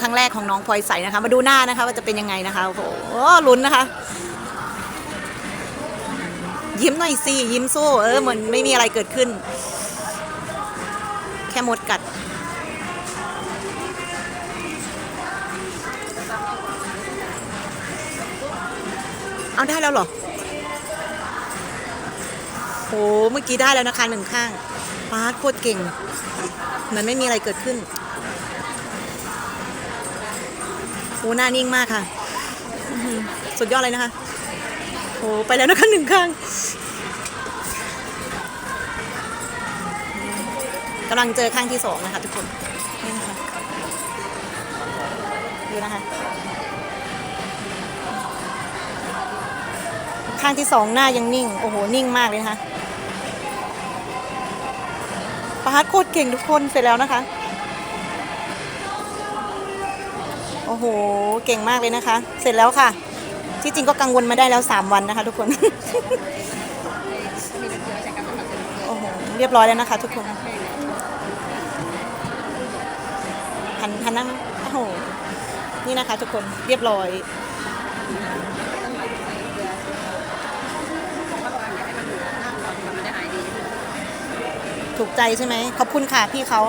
ครั้งแรกของน้องพลอยใสนะคะ มาดูหน้านะคะว่าจะเป็นยังไงนะคะโอ้โหลุ้นนะคะ ยิ้มหน่อยสิยิ้มสู้เออเหมือนไม่มีอะไรเกิดขึ้น แค่มดกัดเอาได้แล้วหรอโหเมื่อกี้ได้แล้วนะคะหนึ่งข้างปาดโคตรเก่งเหมือนไม่มีอะไรเกิดขึ้น โอ้หน้านิ่งมากค่ะ สุดยอดเลยนะคะ โอ้ไปแล้วนะคะหนึ่งข้างกำลังเจอข้างที่สองนะคะทุกคนนี่นะคะดูนะคะ ข้างที่สองหน้ายังนิ่ง โอ้โห นิ่งมากเลยนะคะปาร์ตโคตรเก่งทุกคนเสร็จแล้วนะคะ อ้โห เก่งมากเลยนะคะ เสร็จแล้วค่ะ ที่จริงก็กังวลมาได้แล้ว 3 วันนะคะทุกคน โอ้โห เรียบร้อยแล้วนะคะ ทุกคนหันหันนั่งโอ้โห นี่นะคะ ทุกคนเรียบร้อยถูกใจใช่ไหมขอบคุณค่ะพี่เขา